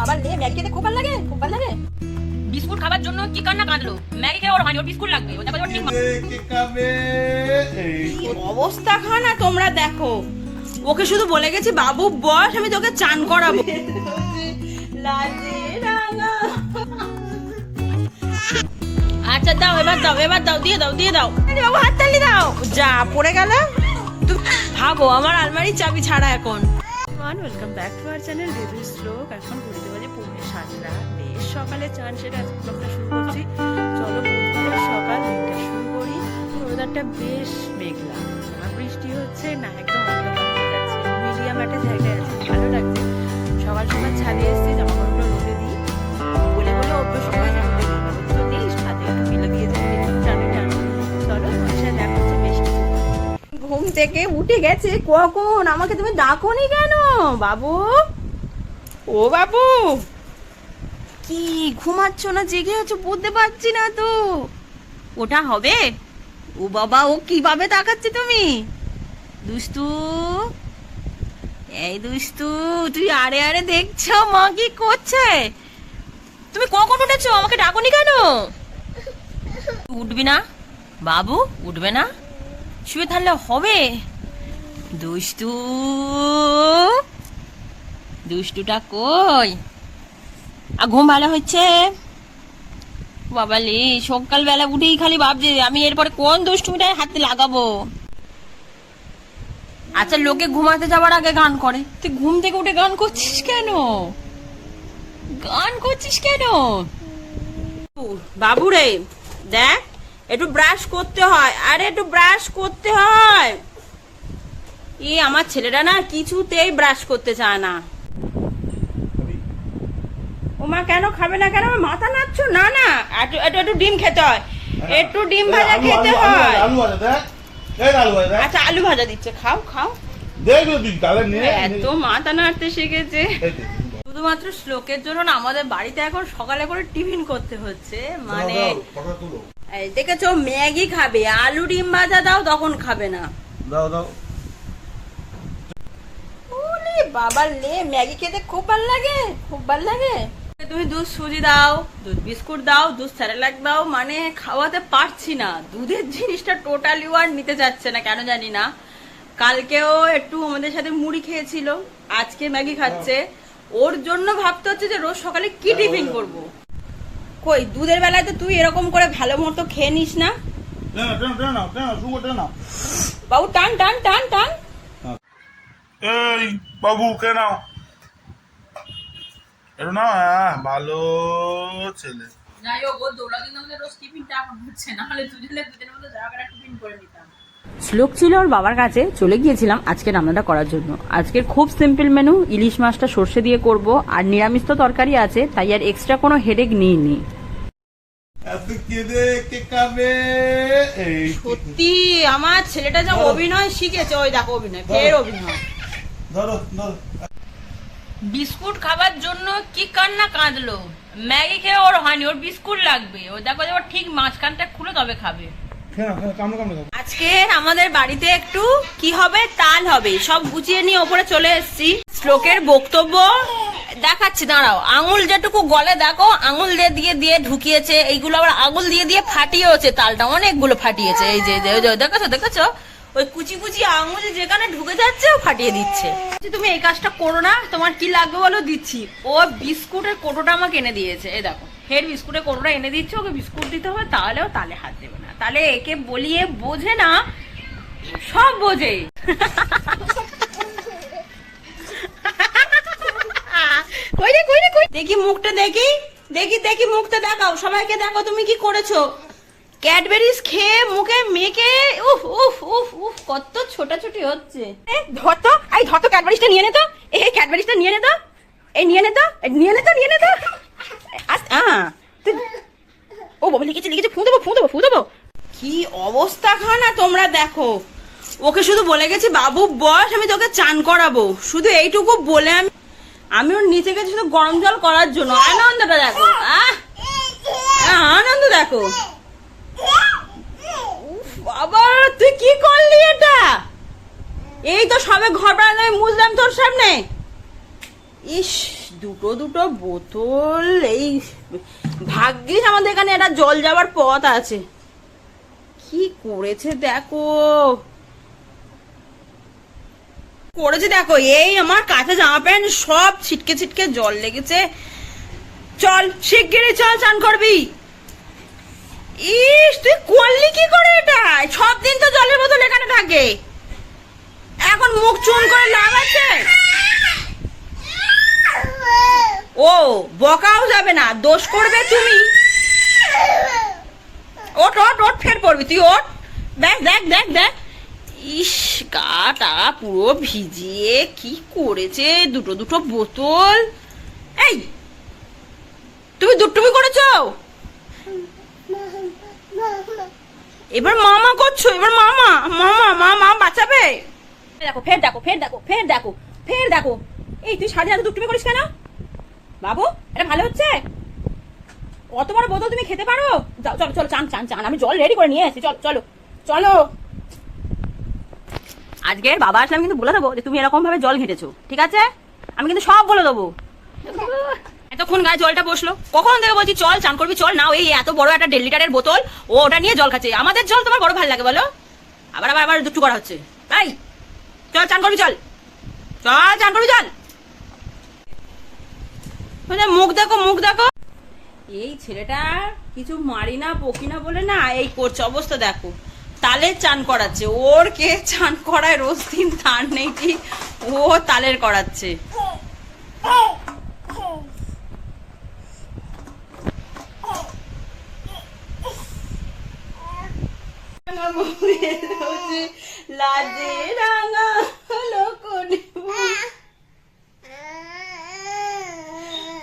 বাবা লে ম্যাগি খেতে খুব ভালো লাগে খুব ভালো লাগে। বিস্কুট খাবার জন্য কি কান্না কাঁদলো? ম্যাগি খেয়ে ওর হয়নি ওর বিস্কুট লাগবে ওটা ওর ঠিক অবস্থা খানা তোমরা দেখো। ওকে শুধু বলে গেছি বাবু বস আমি তোকে চান করাবো। আচ্ছা দাও এবার দাও এবার দাও দিয়ে দাও দিয়ে দাও। বাবু হাততালি দাও। যা পড়ে গেল। তুমি ভাবো আমার আলমারির চাবি ছাড়া এখন। One welcome back to our channel review শ্লোক এখন ঘুরতে বাজে পৌনে সাতটা। বেশ সকালে চান সেটা ব্লগটা শুরু করছি। চলো বুধবার সকাল দিনটা শুরু করি। ওয়েদারটা বেশ মেঘলা। না, বৃষ্টি হচ্ছে, না, একদম মিডিয়াম একটা জায়গায় আছে, ভালো লাগছে। সকাল সকাল ছাদে থেকে উঠে গেছে। কখন? আমাকে তুমি ডাকোনি কেন? বাবু? ও বাবু! কি ঘুমাচ্ছ না? জেগে আছো? বুঝতে পারছি না তো। ওটা হবে? ও বাবা, ও কীভাবে তাকাচ্ছে তুমি? দুষ্টু! এই দুষ্টু, তুই আরে আরে দেখছ মা কি করছে? তুমি কখন উঠেছো? আমাকে ডাকোনি কেন? উঠবি না? বাবু, উঠবে না? শুয়ে থাকলে হবে। দুষ্টু, দুষ্টুটা কই? আর ঘুম ভালো হচ্ছে? বাবালি, সকালবেলা উঠেই খালি ভাবছে আমি এরপরে কোন দুষ্টুমিটায় হাতে লাগাবো? আচ্ছা লোকে ঘুমাতে যাওয়ার আগে গান করে। তুই ঘুম থেকে উঠে গান করছিস কেন? গান করছিস কেন? বাবু রে দেখ একটু ব্রাশ করতে হয়। আরে একটু ব্রাশ করতে হয়। ই আমার ছেলেটা না কিছুতেই ব্রাশ করতে চায় না। ওমা কেন খাবে না? কেন? আমার মাথা নাচ্ছ না না। একটু একটু একটু ডিম খেতে হয়। একটু ডিম ভাজা খেতে হয়। আচ্ছা আলু ভাজা দিচ্ছে। খাও খাও। এত মাথা নাড়তে শিখেছে। শুধুমাত্র শ্লোকের জন্য আমাদের বাড়িতে এখন সকালে করে টিফিন করতে হচ্ছে। মানে দেখেছ? ম্যাগি খাবে। আলু ডিম ভাজা দাও তখন খাবে না। দাও দাও। ওরে বাবা লে ম্যাগি খেতে খুব ভালো লাগে খুব ভালো লাগে। তুমি দুধ সুজি দাও দুধ বিস্কুট দাও দুধ স্যারেলাক দাও মানে খাওয়াতে পারছি না। দুধের জিনিসটা টোটালি আর নিতে যাচ্ছে না কেন জানি না। কালকেও একটু আমাদের সাথে মুড়ি খেয়েছিল আজকে ম্যাগি খাচ্ছে। ওর জন্য ভাবতে হচ্ছে যে রোজ সকালে কি টিফিন করব? কই? দুধের বেলায় তো তুই এরকম করে ভালো মতো খেয়ে নিস না। বাবু টান টান টান টান। এই বাবু কে নাও। একটু নাও হ্যাঁ ভালো ছেলে। যাই হোক ও দৌড়াদিন আমাদের রোজ টিফিনটা এখন হচ্ছে না হলে দুজনে দুজনের মধ্যে যাওয়া টিফিন করে নিতাম। শ্লোক ছিল ওর বাবার কাছে চলে গিয়েছিলাম আজকে রান্নাটা করার জন্য। আজকের খুব সিম্পল মেনু ইলিশ মাছটা সর্ষে দিয়ে করব আর নিরামিষ তো তরকারি আছে তাই আর এক্সট্রা কোনো হেডেক নিইনি এত কেঁদে কে খাবে এই সত্যি আমার ছেলেটা যা অভিনয় শিখেছে ওই দেখো অভিনয় ফের অভিনয়। ধরো ধরো। বিস্কুট খাবার জন্য কি কান্না কাঁদলো? ম্যাগি খেয়ে ওর হয়নি ওর বিস্কুট লাগবে। ও দেখো যে ওর ঠিক মাঝখানটা খুলে তবে খাবে। আজকে আমাদের বাড়িতে একটু কি হবে তাল হবে সব গুছিয়ে নিয়ে ওপরে চলে এসেছি। শ্লোকের বক্তব্য দেখাচ্ছি, দাঁড়াও। আঙুল যেটুকু গলে, দেখো, আঙুল দিয়ে দিয়ে দিয়ে ঢুকিয়েছে, এইগুলো আবার আঙুল দিয়ে দিয়ে ফাটিয়েছে তালটা অনেকগুলো ফাটিয়েছে। এই যে দেখেছ দেখেছ? ওই কুচি কুচি আঙুল যেখানে ঢুকে যাচ্ছে, ও ফাটিয়ে দিচ্ছে। তুমি এই কাজটা করো না, তোমার কি লাগবে বলো, দিচ্ছি। ও বিস্কুটের কোটোটা আমাকে এনে দিয়েছে, এই দেখো। হের বিস্কুটের কোটোটা এনে দিচ্ছে, ওকে বিস্কুট দিতে হবে তাহলেও তালে হাত দেবে না। তাহলে একে বলিয়ে বোঝে না, সব বোঝে। কই রে কই রে কই? দেখি মুখটা দেখি দেখি দেখি মুখটা দেখাও। সবাইকে দেখো তুমি কি করেছ। ক্যাডবেরিজ খেয়ে মুখে মেখে উফ উফ উফ উফ কত ছোটাছুটি হচ্ছে। এ ধর তো এই ধর তো ক্যাডবেরিজটা নিয়ে নে তো। এই ক্যাডবেরিজটা নিয়ে নে তো। এই নিয়ে নে তো নিয়ে নে তো নিয়ে নে তো। আস আ ও বাবা লিখেছে লিখেছে ফু দেবো ফু দেবো ফু দেবো। কি অবস্থা খানা তোমরা দেখো। ওকে শুধু বলে গেছি বাবু বস আমি তোকে চান করাবো। শুধু এইটুকু বলে আমি আমি ওর নিচে গেছি শুধু গরম জল করার জন্য। আনন্দটা দেখো। আহ, আনন্দ দেখো। বাবা তুই কি করলি এটা? এই তো সবে ঘর বানানো মুছলাম তোর সামনে। ইস দুটো দুটো বোতল এই ভাগ্যিস আমাদের এখানে একটা জল যাওয়ার পথ আছে। কি করেছে দেখো? করেছে দেখো, এই আমার কাঁচা জামা প্যান্ট সব ছিটকে ছিটকে জল লেগেছে। চল, শিগগিরই চল, চান করবি। ইস, তুই করলি কি করে এটা? সব দিন তো জলের বোতল এখানে থাকে। এখন মুখ চুন করে লাভ আছে? ও, বকাও যাবে না, দোষ করবে তুমি। ওট ওট ওট ফের পড়বি, তুই ওট দেখ দেখ দেখ দেখ। ইস, গাটা পুরো ভিজিয়ে কি করেছে? দুটো দুটো বোতল। এই, তুমি দুটুমি করেছ? এবার মামা করছ, এবার মামা মামা মামা বাঁচাবে? দেখো, ফের দেখো ফের দেখো ফের দেখো ফের দেখো। এই, তুই সাড়ে হাতে দুটুমি করিস কেন? বাবু, এটা ভালো হচ্ছে? অত বড় বোতল তুমি খেতে পারো? চলো চলো, চান চান চান। আমি জল রেডি করে নিয়ে এসেছি। চলো চলো চলো। আজকে বাবা আসলে আমি কিন্তু বলে দেবো যে তুমি এরকম ভাবে জল ঘেটেছো, ঠিক আছে? আমি কিন্তু সব বলে দেবো। এতক্ষণ গায়ে জলটা বসল। কখন থেকে বলছি, চল, চান করবি, চল, নাও, এই এত বড় একটা দেড় লিটারের বোতল, ও ওটা নিয়ে জল খাচ্ছে। আমাদের জল তোমার বড় ভালো লাগে, বলো? আবার আবার আবার দুটু করা হচ্ছে। তাই? চল, চান করবি, চল। চল, চান করবি, চল। মানে মুখ দেখো মুখ দেখো। এই ছেলেটা কিছু মারি না, পকি না বলে না, এই করছে। অবস্থা দেখো। তালের চান করাচ্ছে। ওর কে চান করায় রোজ দিন তার নেই ঠিক ও তালের করাচ্ছে।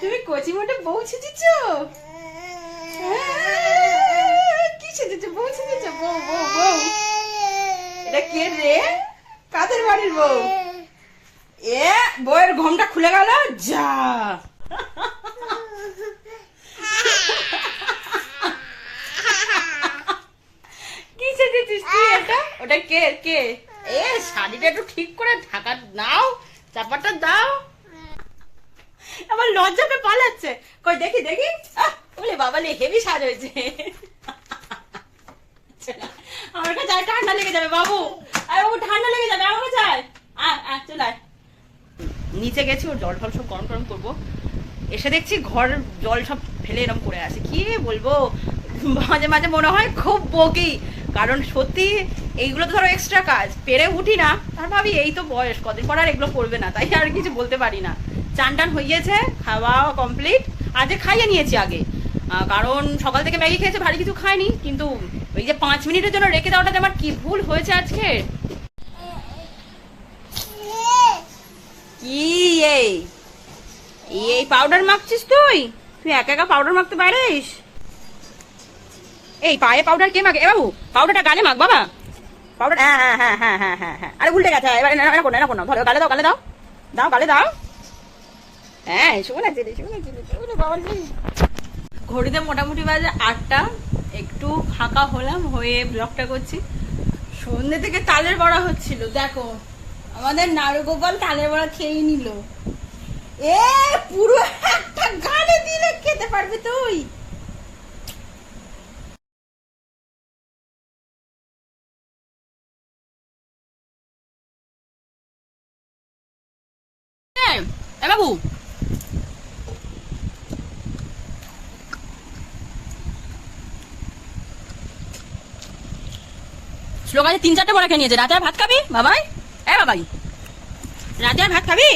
তুমি কচি মোটে বউ ছেচেছ কি ছেচেছ বউ ছেচেছ বউ বউ বউ। এটা কে রে? কাদের বাড়ির বউ? এ, বউয়ের ঘোমটা খুলে গেল, যা। কি সেজেছিস তুই এটা? ওটা কে কে? এ, শাড়িটা একটু ঠিক করে ঢাকা নাও চাপাটা দাও। আমার লজ্জা পেয়ে পালাচ্ছে। কই, দেখি দেখি। ওলে বাবা, লে হেভি সাজ হয়েছে চলা, আমার কাছে আয়, ঠান্ডা লেগে যাবে, বাবু। আরে বাবু, ঠান্ডা লেগে যাবে, আমার কাছে আয়। আয় আয়, চল নিচে গেছি, ওর জল টল সব গরম টরম করব। এসে দেখছি ঘর জল সব ফেলে এরম করে আছে। কি বলব? মাঝে মাঝে মনে হয় খুব বকি। কারণ সত্যি এইগুলো ধরো এক্সট্রা কাজ। পেরে উঠি না, আর ভাবি এই তো বয়স, কদিন পর আর এগুলো করবে না, তাই আর কিছু বলতে পারি না। চান টান হইয়েছে, খাওয়া কমপ্লিট আজকে খাইয়ে নিয়েছি আগে। কারণ সকাল থেকে ম্যাগি খেয়েছে, ভারী কিছু খায়নি কিন্তু ওই যে পাঁচ মিনিটের জন্য রেখে দেওয়াটা যে আমার কি ভুল হয়েছে আজকে? কি এই? এই পাউডার মাখছিস তুই? তুই একা একা পাউডার মাখতে পারিস? এই পায়ে পাউডার কে মাখে? বাবু পাউডারটা গালে মাখ, বাবা। পাউডার হ্যাঁ হ্যাঁ হ্যাঁ হ্যাঁ হ্যাঁ হ্যাঁ হ্যাঁ। আরে উল্টে গেছে, এবার না না না না। ভালো গালে দাও গালে দাও। দাও, গালে দাও। হ্যাঁ শোনা ছেলে বাবা রে। ঘড়িতে মোটামুটি বাজে আটটা। একটু ফাঁকা হলাম, হয়ে ব্লগটা করছি। সন্ধ্যে থেকে তালের বড়া হচ্ছিল, দেখো। আমাদের নারুগোপাল তালের বড়া খেয়ে নিল। এ, পুরো একটা গালে দিলে খেতে পারবি তুই। বাবু শ্লোক আজ তিন চারটে বড়া খেয়ে নিয়েছে রাতে আর ভাত খাবি? বাবাই। এ বাবাই। রাতে আর ভাত খাবি?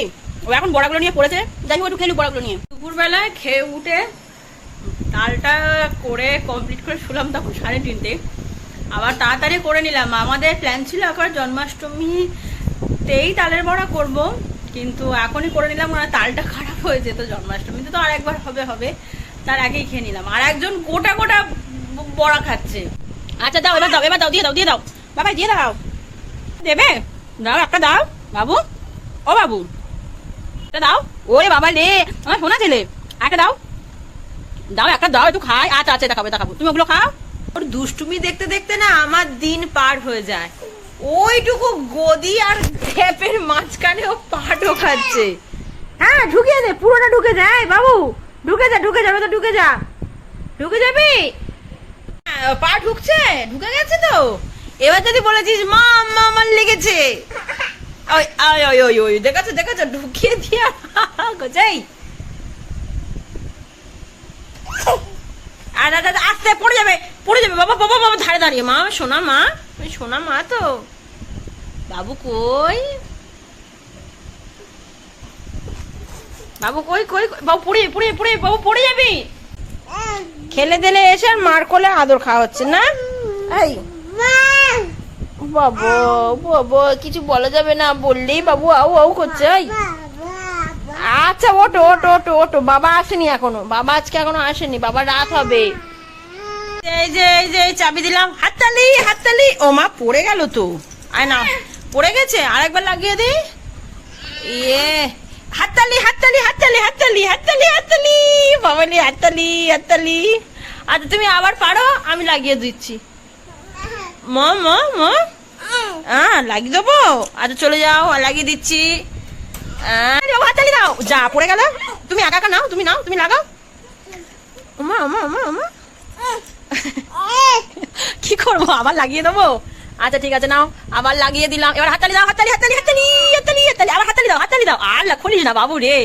ও এখন বড়াগুলো নিয়ে পড়েছে। যাই হোক একটু খেলু বড়াগুলো নিয়ে। দুপুরবেলায় খেয়ে উঠে তালটা করে কমপ্লিট করে শুলাম তখন সাড়ে তিনটে। আবার তাড়াতাড়ি করে নিলাম। আমাদের প্ল্যান ছিল একবার জন্মাষ্টমীতেই তালের বড়া করব কিন্তু এখনই করে নিলাম ওনার তালটা খারাপ হয়েছে তো জন্মাষ্টমীতে তো আর একবার হবে হবে। তার আগেই খেয়ে নিলাম। আর একজন গোটা গোটা বড়া খাচ্ছে। আচ্ছা দাও এবার দাও এবার দাও দিয়ে দাও দিয়ে দাও। বাবা দিয়ে দাও দেবে? দাও একটা দাও। বাবু? ও বাবু। একটা দাও। ওরে বাবা রে আমার শোনা ছেলে। একটা দাও। দাও একটা দাও একটু খাই। আচ্ছা আচ্ছা দেখাবো দেখাবো। তুমি ওগুলো খাও। ওর দুষ্টুমি দেখতে দেখতে না আমার দিন পার হয়ে যায়। ওইটুকু গদি আর ঢেপের মাঝখানে ও পা ঢোকাচ্ছে হ্যাঁ ঢুকিয়ে দে পুরোটা ঢুকে যায় বাবু ঢুকে যা ঢুকে যাবে তো ঢুকে যা। ঢুকে যাবি? আহ, পা ঢুকছে ঢুকে গেছে তো। এবার যদি বলেছিস মা আম্মা আমার লেগেছে। ওই ওই ওই ওই ওই দেখাচ্ছ দেখাচ্ছ ঢুকিয়ে দিয়া গোছাই আর আর, আস্তে পড়ে যাবে পড়ে যাবে। বাবা বাবা বাবা ধারে দাঁড়িয়ে। মা সোনা মা ওই সোনা মা তো। বাবু কই? বাবু কই কই কই? বাবু পড়ে পড়ে পড়ে বাবু পড়ে যাবি? খেলে দিলে এসে আর মার কোলে আদর খাওয়া হচ্ছে না? এই। বাবু বাবু কিছু বলা যাবে না, বললেই বাবু, আউ আউ করছে আচ্ছা ওটো ওটো ওটো ওটো বাবা আসেনি এখনও, বাবা আজকে এখনও আসেনি, বাবা রাত হবে। এই যে এই যে চাবি দিলাম, হাততালি হাততালি, ও মা, পড়ে গেল তো। আয় না পড়ে গেছে, আরেকবার লাগিয়ে দে। ইয়ে হাততালি হাততালি হাততালি হাততালি হাততালি হাততালি বাবালি হাততালি হাততালি। আচ্ছা তুমি আবার পারো, আমি লাগিয়ে দিচ্ছি। ম ম ম। হ্যাঁ লাগিয়ে দেবো আচ্ছা চলে যাও লাগিয়ে দিচ্ছি হাততালি দাও যা পড়ে গেল তুমি একা একা নাও তুমি নাও তুমি লাগাও ওমা ওমা ওমা ওমা কি করব আবার লাগিয়ে দেবো আচ্ছা ঠিক আছে নাও আবার লাগিয়ে দিলাম এবার হাততালি দাও হাততালি হাততালি হাততালি হাততালি হাততালি আবার হাততালি দাও হাততালি দাও আর খুলিস না বাবু রে